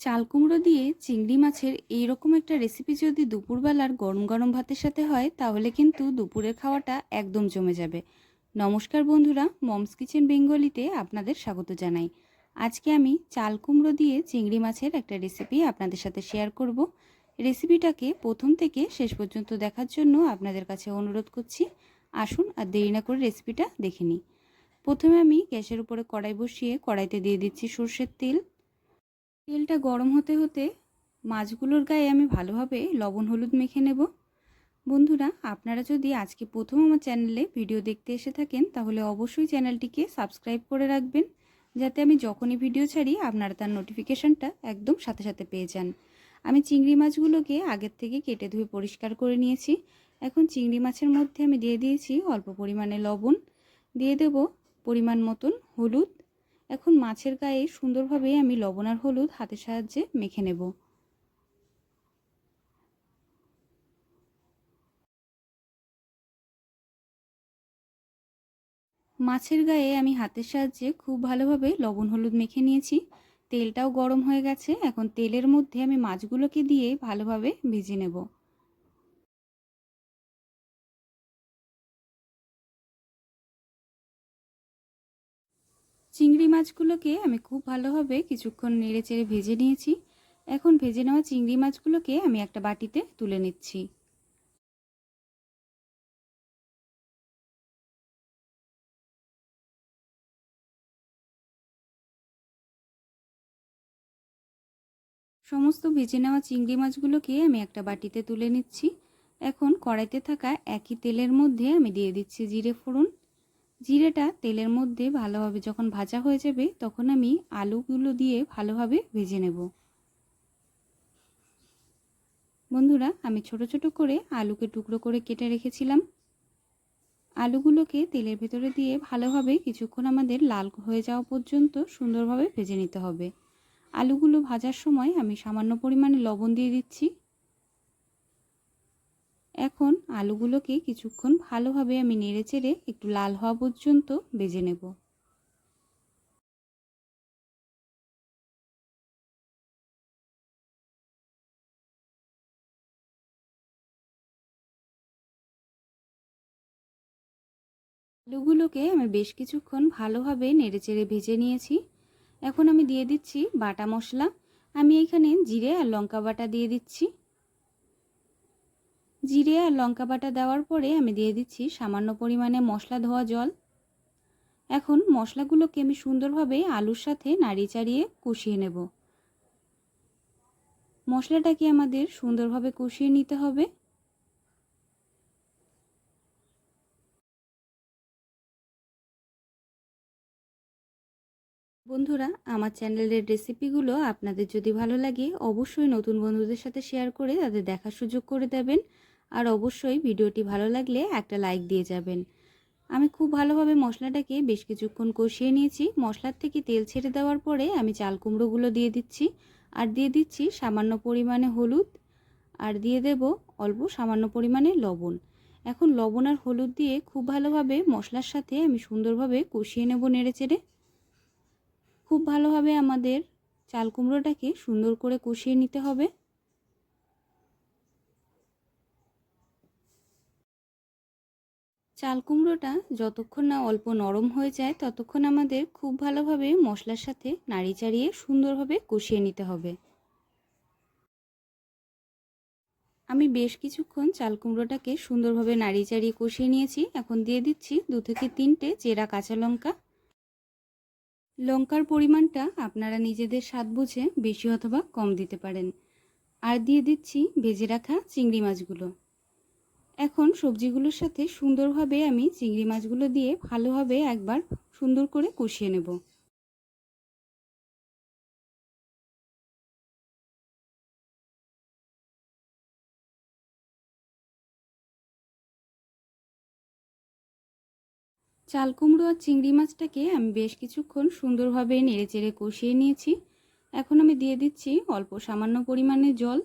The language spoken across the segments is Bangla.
চাল কুমড়ো দিয়ে চিংড়ি মাছের এইরকম একটা রেসিপি যদি দুপুরবেলার গরম গরম ভাতের সাথে হয়, তাহলে কিন্তু দুপুরের খাওয়াটা একদম জমে যাবে। নমস্কার বন্ধুরা, মমস কিচেন বেঙ্গলিতে আপনাদের স্বাগত জানাই। আজকে আমি চাল কুমড়ো দিয়ে চিংড়ি মাছের একটা রেসিপি আপনাদের সাথে শেয়ার করব। রেসিপিটাকে প্রথম থেকে শেষ পর্যন্ত দেখার জন্য আপনাদের কাছে অনুরোধ করছি। আসুন আর দেরি না করে রেসিপিটা দেখে নিই। প্রথমে আমি গ্যাসের উপরে কড়াই বসিয়ে কড়াইতে দিয়ে দিচ্ছি সর্ষের তেল। তেলটা গরম হতে হতে মাছগুলোর গায়ে আমি ভালোভাবে লবণ হলুদ মেখে নেব। বন্ধুরা, আপনারা যদি আজকে প্রথম আমার চ্যানেলে ভিডিও দেখতে এসে থাকেন, তাহলে অবশ্যই চ্যানেলটিকে সাবস্ক্রাইব করে রাখবেন, যাতে আমি যখনই ভিডিও ছাড়ি, আপনারা তার নোটিফিকেশানটা একদম সাথে সাথে পেয়ে যান। আমি চিংড়ি মাছগুলোকে আগের থেকে কেটে ধুয়ে পরিষ্কার করে নিয়েছি। এখন চিংড়ি মাছের মধ্যে আমি দিয়ে দিয়েছি অল্প পরিমাণে লবণ। দিয়ে দেব পরিমাণ মতন হলুদ। এখন মাছের গায়ে সুন্দরভাবে আমি লবণ আর হলুদ হাতের সাহায্যে মেখে নেব। মাছের গায়ে আমি হাতের সাহায্যে খুব ভালোভাবে লবণ হলুদ মেখে নিয়েছি। তেলটাও গরম হয়ে গেছে। এখন তেলের মধ্যে আমি মাছগুলোকে দিয়ে ভালোভাবে ভেজে নেব। চিংড়ি মাছগুলোকে আমি খুব ভালোভাবে কিছুক্ষণ নেড়ে চেড়ে ভেজে নিয়েছি। এখন ভেজে নেওয়া চিংড়ি মাছগুলোকে আমি একটা বাটিতে তুলে নিচ্ছি। সমস্ত ভেজে নেওয়া চিংড়ি মাছগুলোকে আমি একটা বাটিতে তুলে নিচ্ছি। এখন কড়াইতে থাকা একই তেলের মধ্যে আমি দিয়ে দিচ্ছি জিরে ফোড়ন। জিরেটা তেলের মধ্যে ভালোভাবে যখন ভাজা হয়ে যাবে, তখন আমি আলুগুলো দিয়ে ভালোভাবে ভেজে নেব। বন্ধুরা, আমি ছোট ছোট করে আলুকে টুকরো করে কেটে রেখেছিলাম। আলুগুলোকে তেলের ভেতরে দিয়ে ভালোভাবে কিছুক্ষণ আমাদের লাল হয়ে যাওয়া পর্যন্ত সুন্দরভাবে ভেজে নিতে হবে। আলুগুলো ভাজার সময় আমি সামান্য পরিমাণে লবণ দিয়ে দিচ্ছি। এখন আলুগুলোকে কিছুক্ষণ ভালোভাবে আমি নেড়ে চেড়ে একটু লাল হওয়া পর্যন্ত ভেজে নেব। আলুগুলোকে আমি বেশ কিছুক্ষণ ভালোভাবে নেড়ে চেড়ে ভেজে নিয়েছি। এখন আমি দিয়ে দিচ্ছি বাটা মশলা। আমি এখানে জিরে আর লঙ্কা বাটা দিয়ে দিচ্ছি। জিরে আর লঙ্কা বাটা দেওয়ার পরে আমি দিয়ে দিচ্ছি সামান্য পরিমাণে মশলা ধোয়া জল। এখন মশলাগুলোকে আমি সুন্দরভাবে আলুর সাথে নাড়িয়ে চাড়িয়ে কষিয়ে নেব। মশলাটাকে আমাদের সুন্দরভাবে কষিয়ে নিতে হবে। বন্ধুরা, আমার চ্যানেলের রেসিপিগুলো আপনাদের যদি ভালো লাগে, অবশ্যই নতুন বন্ধুদের সাথে শেয়ার করে তাদের দেখার সুযোগ করে দেবেন। আর অবশ্যই ভিডিওটি ভালো লাগলে একটা লাইক দিয়ে যাবেন। আমি খুব ভালোভাবে মশলাটাকে বেশ কিছুক্ষণ কষিয়ে নিয়েছি। মশলার থেকে তেল ছেড়ে দেওয়ার পরে আমি চাল কুমড়োগুলো দিয়ে দিচ্ছি। আর দিয়ে দিচ্ছি সামান্য পরিমাণে হলুদ। আর দিয়ে দেব অল্প সামান্য পরিমাণে লবণ। এখন লবণ আর হলুদ দিয়ে খুব ভালোভাবে মশলার সাথে আমি সুন্দরভাবে কষিয়ে নেব নেড়ে চেড়ে খুব ভালোভাবে আমাদের চাল কুমড়োটাকে সুন্দর করে কষিয়ে নিতে হবে। চাল কুমড়োটা যতক্ষণ না অল্প নরম হয়ে যায়, ততক্ষণ আমাদের খুব ভালোভাবে মশলার সাথে নাড়ি চাড়িয়ে সুন্দরভাবে কষিয়ে নিতে হবে। আমি বেশ কিছুক্ষণ চাল কুমড়োটাকে সুন্দরভাবে নাড়ি চাড়িয়ে কষিয়ে নিয়েছি। এখন দিয়ে দিচ্ছি দু থেকে তিনটে চেরা কাঁচা লঙ্কা। লঙ্কার পরিমাণটা আপনারা নিজেদের স্বাদ বুঝে বেশি অথবা কম দিতে পারেন। আর দিয়ে দিচ্ছি ভেজে রাখা চিংড়ি মাছগুলো। এখন সবজিগুলোর সাথে সুন্দরভাবে আমি চিংড়ি মাছগুলো দিয়ে ভালোভাবে একবার সুন্দর করে কষিয়ে নেব। চাল কুমড়ো আর চিংড়ি মাছটাকে আমি বেশ কিছুক্ষণ সুন্দরভাবে নেড়ে চেড়ে কষিয়ে নিয়েছি। এখন আমি দিয়ে দিচ্ছি অল্প সামান্য পরিমাণে জল।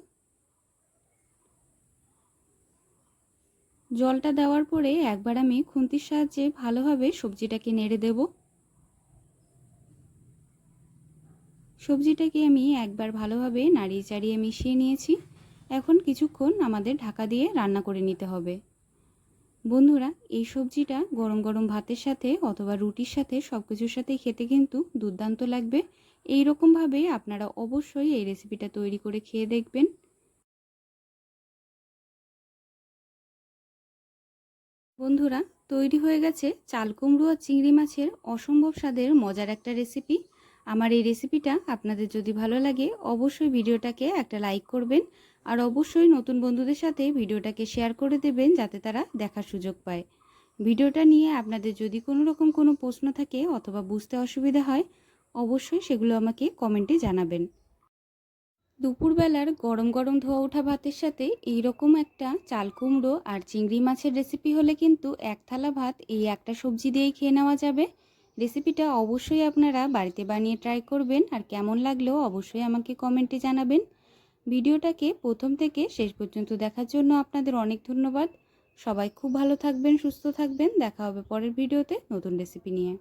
জলটা দেওয়ার পরে একবার আমি খুন্তির সাহায্যে ভালোভাবে সবজিটাকে নেড়ে দেব। সবজিটাকে আমি একবার ভালোভাবে নাড়িয়ে চাড়িয়ে মিশিয়ে নিয়েছি। এখন কিছুক্ষণ আমাদের ঢাকা দিয়ে রান্না করে নিতে হবে। বন্ধুরা, এই সবজিটা গরম গরম ভাতের সাথে অথবা রুটির সাথে সব কিছুর সাথে খেতে কিন্তু দুর্দান্ত লাগবে। এই রকমভাবে আপনারা অবশ্যই এই রেসিপিটা তৈরি করে খেয়ে দেখবেন। বন্ধুরা, তৈরি হয়ে গেছে চাল কুমড়ো আর চিংড়ি মাছের অসম্ভব স্বাদের মজার একটা রেসিপি। আমার এই রেসিপিটা আপনাদের যদি ভালো লাগে, অবশ্যই ভিডিওটাকে একটা লাইক করবেন আর অবশ্যই নতুন বন্ধুদের সাথে ভিডিওটাকে শেয়ার করে দেবেন যাতে তারা দেখার সুযোগ পায়। ভিডিওটা নিয়ে আপনাদের যদি কোনো রকম কোনো প্রশ্ন থাকে অথবা বুঝতে অসুবিধা হয়, অবশ্যই সেগুলো আমাকে কমেন্টে জানাবেন। দুপুরবেলার গরম গরম ধোয়া ওঠা ভাতের সাথে এই রকম একটা চাল কুমড়ো আর চিংড়ি মাছের রেসিপি হলে কিন্তু এক থালা ভাত এই একটা সবজি দিয়েই খেয়ে নেওয়া যাবে। রেসিপিটা অবশ্যই আপনারা বাড়িতে বানিয়ে ট্রাই করবেন আর কেমন লাগলেও অবশ্যই আমাকে কমেন্টে জানাবেন। ভিডিওটাকে প্রথম থেকে শেষ পর্যন্ত দেখার জন্য আপনাদের অনেক ধন্যবাদ। সবাই খুব ভালো থাকবেন, সুস্থ থাকবেন। দেখা হবে পরের ভিডিওতে নতুন রেসিপি নিয়ে।